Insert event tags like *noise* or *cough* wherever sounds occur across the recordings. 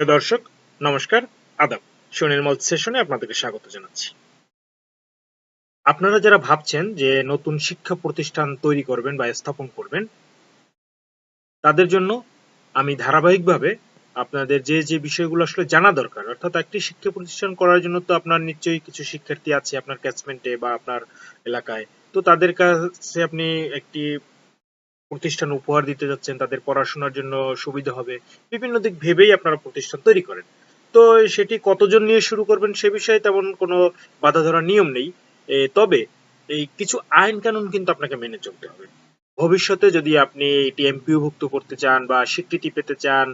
প্রিয় দর্শক, নমস্কার, আদাব। সুনির্মল সেশনে আপনাদেরকে স্বাগত জানাচ্ছি। আপনারা যারা ভাবছেন যে নতুন শিক্ষা প্রতিষ্ঠান তৈরি করবেন বা স্থাপন করবেন, তাদের জন্য আমি ধারাবাহিকভাবে আপনাদের যে যে বিষয়গুলো আসলে জানা দরকার, অর্থাৎ একটি শিক্ষা প্রতিষ্ঠান করার জন্য তো আপনার নিশ্চয়ই কিছু শিক্ষার্থী আছে আপনার ক্যাচমেন্টে বা আপনার এলাকায়, তো তাদের কাছে আপনি একটি প্রতিষ্ঠান উপহার দিতে যাচ্ছেন, তাদের পড়াশোনার জন্য সুবিধা হবে, বিভিন্ন দিক ভেবেই আপনারা প্রতিষ্ঠান তৈরি করেন। তো সেটি কতজন নিয়ে শুরু করবেন সে বিষয়ে তেমন কোনো বাধা ধরার নিয়ম নেই। তবে এই কিছু আইন কানুন কিন্তু আপনাকে মেনে চলতে হবে। ভবিষ্যতে যদি আপনি এটি এমপিওভুক্ত করতে চান বা স্বীকৃতি পেতে চান,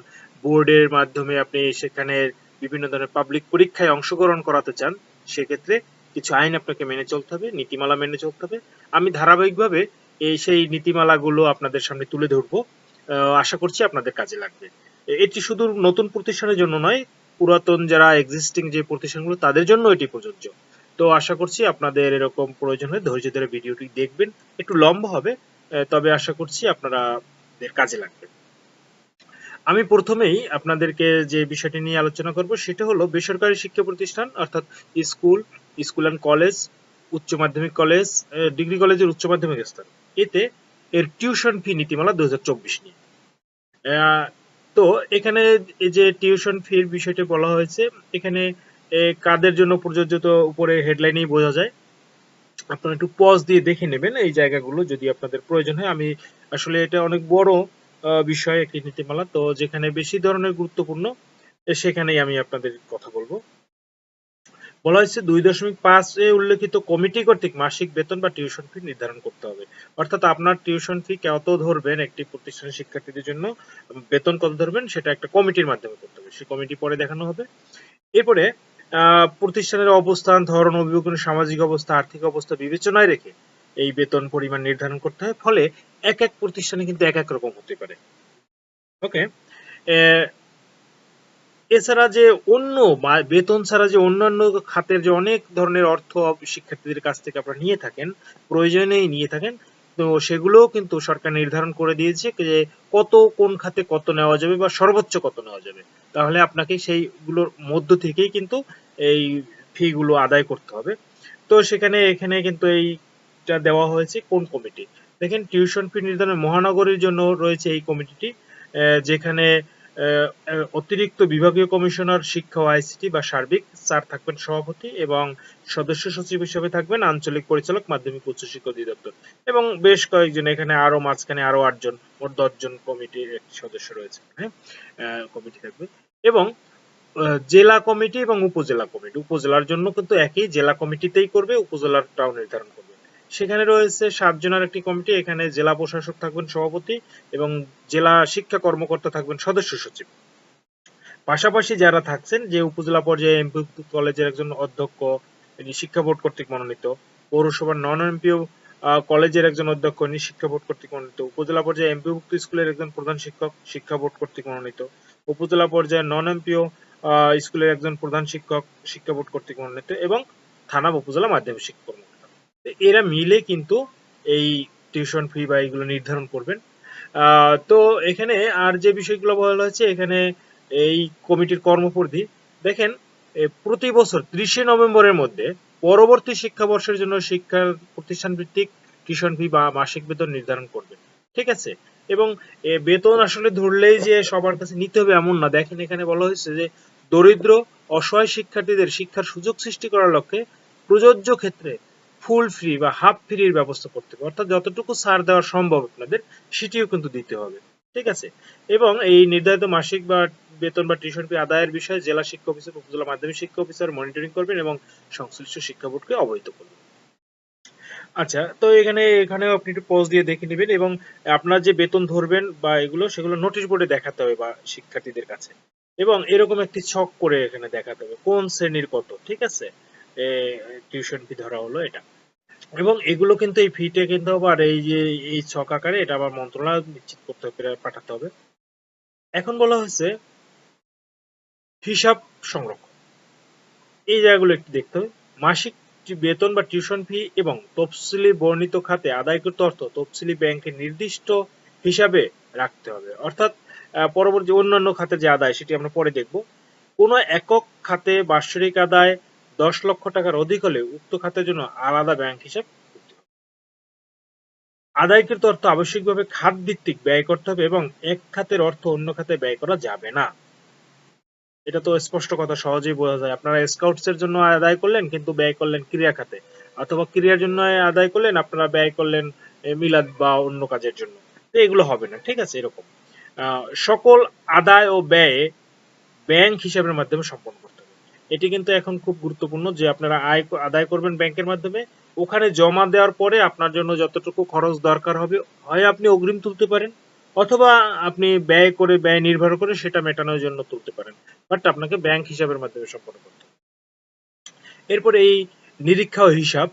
বোর্ডের মাধ্যমে আপনি সেখানে বিভিন্ন ধরনের পাবলিক পরীক্ষায় অংশগ্রহণ করাতে চান, সেক্ষেত্রে কিছু আইন আপনাকে মেনে চলতে হবে, নীতিমালা মেনে চলতে হবে। আমি ধারাবাহিকভাবে এই সেই নীতিমালাগুলো আপনাদের সামনে তুলে ধরবো। আশা করছি আপনাদের কাজে লাগবে। এটি শুধু নতুন প্রতিষ্ঠানের জন্য নয়, পুরাতন যারা এক্সিস্টিং যে প্রতিষ্ঠানগুলো, তাদের জন্য এটি প্রযোজ্য। তো আশা করছি আপনাদের এরকম প্রয়োজন হলে ধৈর্য ধরে ভিডিওটি দেখবেন। একটু লম্বা হবে তবে আশা করছি আপনারা কাজে লাগবে। আমি প্রথমেই আপনাদেরকে যে বিষয়টি নিয়ে আলোচনা করব, সেটা হলো বেসরকারি শিক্ষা প্রতিষ্ঠান, অর্থাৎ স্কুল স্কুল অ্যান্ড কলেজ উচ্চ মাধ্যমিক কলেজ ডিগ্রি কলেজের উচ্চ মাধ্যমিক স্তর। এতে এর টিউশন ফি নীতিমালা দু নিয়ে। তো এখানে এই যে টিউশন ফির বিষয়টি বলা হয়েছে, এখানে কাদের জন্য প্রযোজ্য তো উপরে হেডলাইনেই বোঝা যায়। আপনারা একটু পজ দিয়ে দেখে নেবেন এই জায়গাগুলো যদি আপনাদের প্রয়োজন হয়। আমি আসলে এটা অনেক বড় বিষয়, একটি নীতিমালা। তো যেখানে বেশি ধরনের গুরুত্বপূর্ণ, সেখানেই আমি আপনাদের কথা বলব। বলা হয়েছে দুই দশমিক পাঁচ উল্লেখিত কমিটি কর্তৃক মাসিক বেতন বা টিউশন ফি নির্ধারণ করতে হবে। অর্থাৎ আপনার টিউশন ফি কত ধরবেন একটি প্রতিষ্ঠানের শিক্ষার্থীদের জন্য বেতন কত ধরবেন সেটা একটা কমিটির মাধ্যমে করতে হবে। সেই কমিটি পরে দেখানো হবে। এরপরে প্রতিষ্ঠানের অবস্থান, ধরন অভিযোগ সামাজিক অবস্থা, আর্থিক অবস্থা বিবেচনায় রেখে এই বেতন পরিমাণ নির্ধারণ করতে হয়। ফলে এক এক প্রতিষ্ঠানে কিন্তু এক এক রকম হতে পারে। ওকে? এছাড়া যে অন্য বেতন ছাড়া যে অন্যান্য খাতের যে অনেক ধরনের অর্থ শিক্ষার্থীদের কাছ থেকে আপনারা নিয়ে থাকেন, প্রয়োজনেই নিয়ে থাকেন, তো সেগুলোও কিন্তু সরকার নির্ধারণ করে দিয়েছে যে কত কোন খাতে কত নেওয়া যাবে বা সর্বোচ্চ কত নেওয়া যাবে। তাহলে আপনাকে সেইগুলোর মধ্য থেকেই কিন্তু এই ফি গুলো আদায় করতে হবে। তো সেখানে, এখানে কিন্তু এইটা দেওয়া হয়েছে কোন কমিটি? দেখেন, টিউশন ফি নির্ধারণ মহানগরীর জন্য রয়েছে এই কমিটিটি যেখানে অতিরিক্ত বিভাগীয় কমিশনার শিক্ষা ও আইসিটি বা সার্বিক স্যার থাকবেন সভাপতি এবং সদস্য সচিব হিসেবে থাকবেন আঞ্চলিক পরিচালক মাধ্যমিক উচ্চশিক্ষা অধিদপ্তর এবং বেশ কয়েকজন এখানে আরও মাঝখানে আরও আটজন, মোট দশজন কমিটির সদস্য রয়েছে হ্যাঁ কমিটি থাকবে এবং জেলা কমিটি এবং উপজেলা কমিটি। উপজেলার জন্য কিন্তু একই, জেলা কমিটিতেই করবে, উপজেলাটাও নির্ধারণ করবে। সেখানে রয়েছে সাতজনের একটি কমিটি, এখানে জেলা প্রশাসক থাকবেন সভাপতি এবং জেলা শিক্ষা কর্মকর্তা থাকবেন সদস্য সচিব। পাশাপাশি যারা থাকছেন, যে উপজেলা পর্যায়ে এমপি কলেজের একজন অধ্যক্ষ ইনি শিক্ষা বোর্ড কর্তৃক মনোনীত, পৌরসভার নন এমপিও কলেজের একজন অধ্যক্ষ ইনি শিক্ষা বোর্ড কর্তৃক মনোনীত, উপজেলা পর্যায়ে এমপি এমপিভুক্ত স্কুলের একজন প্রধান শিক্ষক, শিক্ষা বোর্ড কর্তৃক মনোনীত, উপজেলা পর্যায়ে নন এমপিও স্কুলের একজন প্রধান শিক্ষক, শিক্ষা বোর্ড কর্তৃক মনোনীত এবং থানা, উপজেলা মাধ্যমিক শিক্ষা কর্মকর্তা। তো এরা মিলে কিন্তু এই টিউশন ফি বা এগুলো নির্ধারণ করবেন। তো এখানে আর যে বিষয়গুলো বলা হয়েছে, এখানে এই কমিটির কর্মপরিধি, দেখেন প্রতি বছর ত্রিশে নভেম্বরের মধ্যে পরবর্তী শিক্ষাবর্ষের জন্য শিক্ষা প্রতিষ্ঠান ভিত্তিক টিউশন ফি বা মাসিক বেতন নির্ধারণ করবে ঠিক আছে? এবং বেতন আসলে ধরলেই যে সবার কাছে নিতে হবে এমন না। দেখেন, এখানে বলা হয়েছে যে দরিদ্র, অসহায় শিক্ষার্থীদের শিক্ষার সুযোগ সৃষ্টি করার লক্ষ্যে প্রযোজ্য ক্ষেত্রে ফুল ফ্রি বা হাফ ফ্রির ব্যবস্থা করতে হবে। অর্থাৎ যতটুকু ছাড় দেওয়া সম্ভব আপনাদের, সেটিও কিন্তু দিতে হবে। ঠিক আছে? এবং এই নির্ধারিত মাসিক বা বেতন বা টিউশন ফি আদায়ের বিষয়ে জেলা শিক্ষা অফিসার উপজেলা মাধ্যমিক শিক্ষা অফিসার মনিটরিং করবেন এবং সংশ্লিষ্ট শিক্ষা বোর্ডকে অবহিত করবেন। আচ্ছা তো এখানে, এখানেও আপনি একটু পজ দিয়ে দেখে নেবেন এবং আপনার যে বেতন ধরবেন বা এগুলো, সেগুলো নোটিশ বোর্ডে দেখাতে হবে বা শিক্ষার্থীদের কাছে। এবং এরকম একটি ছক করে এখানে দেখাতে হবে। কোন শ্রেণির কত? ঠিক আছে? টিউশন ফি ধরা হলো এটা। এবং এগুলো কিন্তু এই ফিটে কিন্তু আবার এই যে এই ছক আকারে এটা আবার মন্ত্রণালয় নিশ্চিত করতে হবে পাঠাতে হবে। এখন বলা হয়েছে হিসাব সংরক্ষণ। এই জায়গাগুলো একটু দেখতে হবে। মাসিক বেতন বা টিউশন ফি এবং তফসিলি বর্ণিত খাতে আদায়কৃত অর্থ তফসিলি ব্যাংকে নির্দিষ্ট হিসাবে রাখতে হবে। অর্থাৎ পরবর্তী অন্যান্য খাতে যে আদায়, সেটি আমরা পরে দেখব। কোন একক খাতে বার্ষিক আদায় দশ লক্ষ টাকার অধিক হলে উক্ত খাতের জন্য আলাদা ব্যাংক হিসাব আদায়কৃত অর্থ আবশ্যিকভাবে খাত ভিত্তিক ব্যয় করতে হবে এবং এক খাতের অর্থ অন্য খাতে ব্যয় করা যাবে না। এটা তো স্পষ্ট কথা, সহজেই বোঝা যায়। আপনারা স্কাউটস এর জন্য আদায় করলেন, কিন্তু ব্যয় করলেন ক্রিয়া খাতে। অথবা ক্রিয়ার জন্য আদায় করলেন, আপনারা ব্যয় করলেন মিলাদ বা অন্য কাজের জন্য। তো এগুলো হবে না, ঠিক আছে, এরকম। সকল আদায় ও ব্যয় ব্যাংক হিসাবের মাধ্যমে সম্পন্ন করতে এটি কিন্তু এখন খুব গুরুত্বপূর্ণ যে আপনারা আয় আদায় করবেন ব্যাংকের মাধ্যমে। ওখানে জমা দেওয়ার পরে আপনার জন্য যতটুকু খরচ দরকার হবে, হয় আপনি অগ্রিম তুলতে পারেন, অথবা আপনি ব্যয় করে, ব্যয় নির্ভর করে সেটা মেটানোর জন্য তুলতে পারেন। বাট আপনাকে ব্যাংক হিসাবের মাধ্যমে সম্পন্ন করতে এরপরে এই নিরীক্ষা হিসাব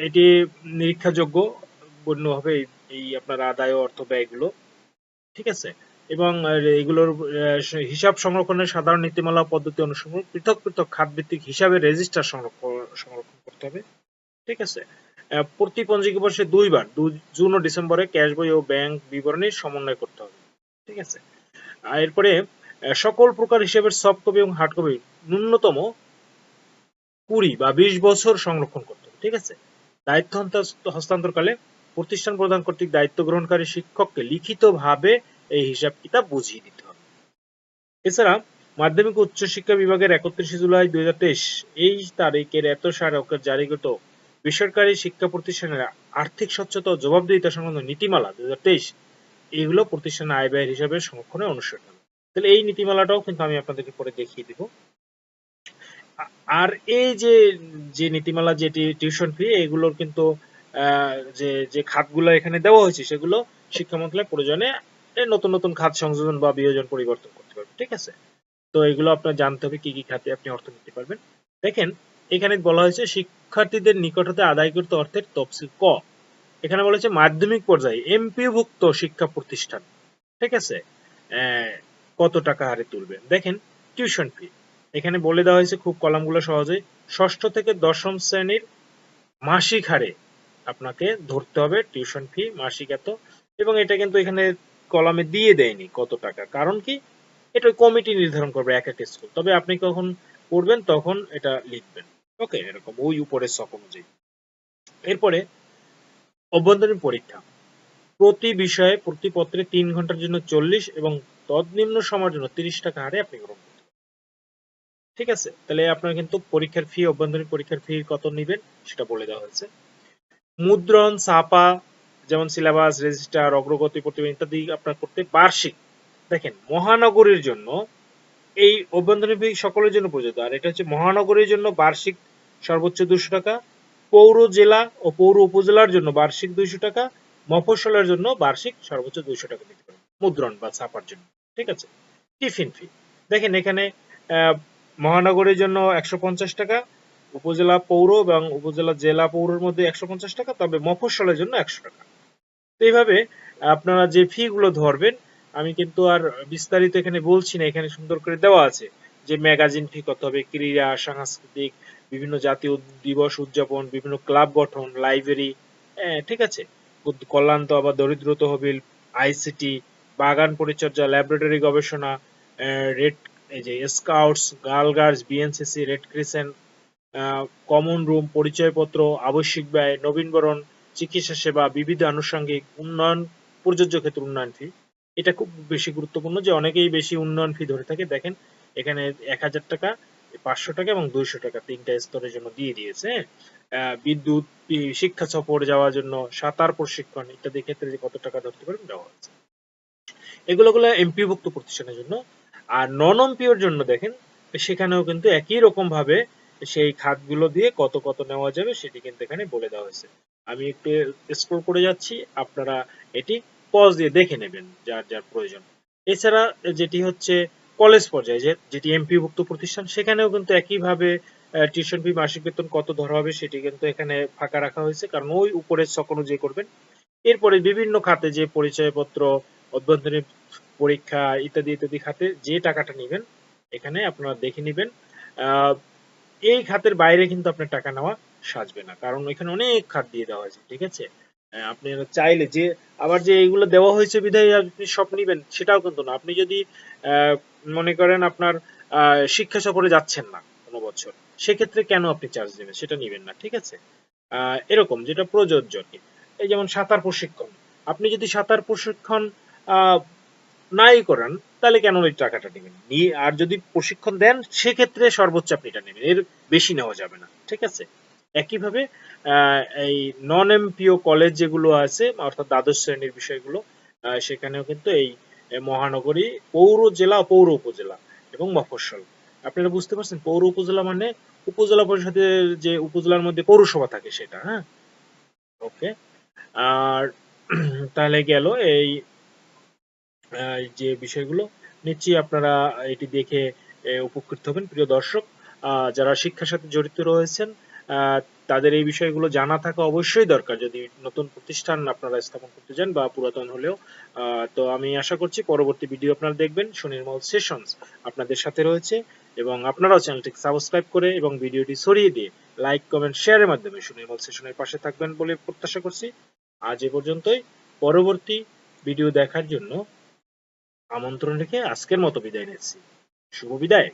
এটি নিরীক্ষাযোগ্য গণ্য হবে এই- আপনার আদায় অর্থ ব্যয়গুলো। ঠিক আছে? এবং এগুলোর হিসাব সংরক্ষণের সাধারণ নীতিমালা পদ্ধতি অনুসরণ পৃথক পৃথক খাতভিত্তিক হিসাবের রেজিস্টার সংরক্ষণ করতে হবে। ঠিক আছে? প্রতি পঞ্জিকা বর্ষে দুইবার জুন ও ডিসেম্বরে ক্যাশ বই ও ব্যাংক বিবরণীর সমন্বয় করতে হবে। ঠিক আছে? এরপরে সকল প্রকার হিসাবের সফট কপি এবং হার্ড কপি ন্যূনতম কুড়ি বা বিশ বছর সংরক্ষণ করতে হবে। ঠিক আছে? দায়িত্ব হস্তা- হস্তান্তরকালে প্রতিষ্ঠান প্রদান কর্তৃক দায়িত্ব গ্রহণকারী শিক্ষককে লিখিতভাবে এই হিসাব কিতাব বুঝিয়ে দিতে হবে। এছাড়া মাধ্যমিক ও উচ্চশিক্ষা বিভাগের একত্রিশে জুলাই দুই এই তারিখের এত স্মারকের জারিকৃত বেসরকারি শিক্ষা প্রতিষ্ঠানের আর্থিক স্বচ্ছতা ও জবাবদিহিতা সংক্রান্ত নীতিমালা দুই এগুলো প্রতিষ্ঠানের আয় ব্যয়ের হিসাবে সংরক্ষণে অনুসরণ হবে। তাহলে এই নীতিমালাটাও কিন্তু আমি আপনাদেরকে পরে দেখিয়ে দিব। আর এই যে যে নীতিমালা যেটি টিউশন ফি, এগুলোর কিন্তু যে যে খাতগুলো এখানে দেওয়া হয়েছে, সেগুলো শিক্ষা মন্ত্রণালয় প্রয়োজনে নতুন নতুন খাত সংযোজন বা বিয়োজন পরিবর্তন করতে পারবে, ঠিক আছে? তো এগুলো আপনার জানতে হবে, কি কি খাতে আপনি অর্থ নিতে পারবেন। দেখেন, এখানে বলা হয়েছে শিক্ষার্থীদের নিকট হতে আদায়কৃত অর্থের তফসিল ক। এখানে বলা হয়েছে মাধ্যমিক পর্যায়ে এমপিভুক্ত শিক্ষা প্রতিষ্ঠান, ঠিক আছে? কত টাকা হারে তুলবেন দেখেন, টিউশন ফি। এখানে বলে দেওয়া হয়েছে খুব কলামগুলো সহজে, ষষ্ঠ থেকে দশম শ্রেণির মাসিক হারে আপনাকে ধরতে হবে টিউশন ফি, মাসিক এত। এবং এটা কিন্তু এখানে কলামে দিয়ে দেয়নি কত টাকা। কারণ কি? এটা কমিটি নির্ধারণ করবে, এক এক স্কুল। তবে আপনি কখন করবেন তখন এটা লিখবেন। ওকে? এরকম ওই উপরের সক অনুযায়ী। এরপরে, অভ্যন্তরীণ পরীক্ষা। প্রতি বিষয়ে প্রতি পত্রে তিন ঘণ্টার জন্য চল্লিশ এবং তৎনিম্ন সময়ের জন্য তিরিশ টাকা হারে আপনি গ্রহণ করতে ঠিক আছে? তাহলে আপনার কিন্তু পরীক্ষার ফি অভ্যন্তরীণ পরীক্ষার ফি কত নেবেন সেটা বলে দেওয়া হয়েছে। মুদ্রণ, ছাপা যেমন সিলেবাস রেজিস্টার অগ্রগতি প্রতিবেদন ইত্যাদি আপনার করতে বার্ষিক। দেখেন, মহানগরীর জন্য এই অভ্যন্তরীণ সকলের জন্য প্রযোজ্য আর এটা হচ্ছে মহানগরীর জন্য বার্ষিক সর্বোচ্চ দুশো টাকা, পৌর জেলা ও পৌর উপজেলার জন্য বার্ষিক দুইশো টাকা, মফস্বলের জন্য বার্ষিক সর্বোচ্চ দুইশো টাকা দিতে পারেন। মুদ্রণ বা ছাপার জন্য, ঠিক আছে? টিফিন ফি দেখেন, এখানে মহানগরীর জন্য একশো পঞ্চাশ টাকা, উপজেলা পৌর এবং উপজেলা জেলা পৌরের মধ্যে একশো পঞ্চাশ টাকা, তবে মফস্বলের জন্য একশো টাকা। তো এইভাবে আপনারা যে ফি গুলো ধরবেন, আমি কিন্তু আর বিস্তারিত এখানে বলছি না, এখানে সুন্দর করে দেওয়া আছে। যে ম্যাগাজিন ফি কত হবে, ক্রীড়া, সাংস্কৃতিক, বিভিন্ন জাতীয় দিবস উদযাপন, বিভিন্ন ক্লাব গঠন লাইব্রেরি ঠিক আছে। কল্যাণ বা দরিদ্র তহবিল আইসিটি বাগান পরিচর্যা ল্যাবরেটরি গবেষণা রেড এই যে scouts girl girls BNCC red crescent common room পরিচয়পত্র, আবশ্যিক ব্যয়, নবীনবরণ চিকিৎসা সেবা, বিবিধ আনুষঙ্গিক উন্নয়ন, প্রযোজ্য ক্ষেত্রে উন্নয়ন ফি এটা খুব বেশি গুরুত্বপূর্ণ যে অনেকেই বেশি উন্নয়ন ফি ধরে থাকে। দেখেন, এখানে এক হাজার টাকা, পাঁচশো টাকা এবং দুইশো টাকা তিনটা স্তরের জন্য দিয়ে দিয়েছে? বিদ্যুৎ শিক্ষা সফর যাওয়ার জন্য, সাঁতার প্রশিক্ষণ ইত্যাদি ক্ষেত্রে যে কত টাকা ধরতে পারেন দেওয়া হয়েছে। এগুলো গুলো এমপিভুক্ত প্রতিষ্ঠানের জন্য। আর নন এমপিওর জন্য দেখেন, সেখানেও কিন্তু একই রকম ভাবে সেই খাতগুলো দিয়ে কত কত নেওয়া যাবে সেটি কিন্তু এখানে বলে দেওয়া হয়েছে। আমি একটু স্ক্রল করে যাচ্ছি, আপনারা এটি পজ দিয়ে দেখে নেবেন, যার যার প্রয়োজন। এছাড়া যেটি হচ্ছে কলেজ পর্যায়ে, যে, যেটি এমপিভুক্ত প্রতিষ্ঠান, সেখানেও কিন্তু একইভাবে টিউশন ফি মাসিক বেতন কত ধরা হবে সেটি কিন্তু এখানে ফাঁকা রাখা হয়েছে, কারণ ওই উপরের ছক অনুযায়ী করবেন। এরপরে বিভিন্ন খাতে যে পরিচয়পত্র, অভ্যন্তরীণ পরীক্ষা ইত্যাদি ইত্যাদি খাতে যে টাকাটা নেবেন, এখানে আপনারা দেখে নেবেন। এই খাতের বাইরে কিন্তু আপনার টাকা নেওয়া সাজবে না। কারণ এখানে অনেক খাত দিয়ে দেওয়া হয়েছে, ঠিক আছে? আপনি চাইলে যে, আবার যে এইগুলো দেওয়া হয়েছে বিধায় আপনি সব নিবেন, সেটাও কিন্তু না। আপনি যদি মনে করেন আপনার শিক্ষা সফরে যাচ্ছেন না কোনো বছর, সেক্ষেত্রে কেন আপনি চার্জ দেবেন? সেটা নিবেন না, ঠিক আছে? এরকম যেটা প্রযোজ্য কি। এই যেমন সাঁতার প্রশিক্ষণ। আপনি যদি সাঁতার প্রশিক্ষণ নাই করান, তাহলে কেন ওই টাকাটা নেবেন? নিয়ে আর যদি প্রশিক্ষণ দেন, সেক্ষেত্রে সর্বোচ্চ আপনি এটা নেবেন। এর বেশি নেওয়া যাবে না, ঠিক আছে? একইভাবে এই নন এমপিও কলেজ যেগুলো আছে, অর্থাৎ দ্বাদশ শ্রেণির বিষয়গুলো সেখানেও কিন্তু এই মহানগরী পৌর জেলা, পৌর উপজেলা এবং মফস্বল। আপনারা বুঝতে পারছেন, পৌর উপজেলা মানে উপজেলা পরিষদের যে উপজেলার মধ্যে পৌরসভা থাকে সেটা হ্যাঁ? ওকে। আর *clears throat* তাহলে গেল এই যে বিষয়গুলো, নিশ্চয়ই আপনারা এটি দেখে উপকৃত হবেন, প্রিয় দর্শক। যারা শিক্ষার সাথে জড়িত রয়েছেন তাদের এই বিষয়গুলো জানা থাকা অবশ্যই দরকার। যদি নতুন প্রতিষ্ঠান আপনারা স্থাপন করতে চান বা পুরাতন হলেও তো আমি আশা করছি পরবর্তী ভিডিও আপনারা দেখবেন সুনির্মল সেশনস। আপনাদের সাথে রয়েছে এবং আপনারাও চ্যানেলটি সাবস্ক্রাইব করে এবং ভিডিওটি ছড়িয়ে দিয়ে লাইক, কমেন্ট, শেয়ারের মাধ্যমে সুনির্মল সেশনের পাশে থাকবেন বলে প্রত্যাশা করছি। আজ এ পর্যন্তই। পরবর্তী ভিডিও দেখার জন্য আমন্ত্রণ রেখে আজকের মতো বিদায় নিচ্ছি। শুভ বিদায়।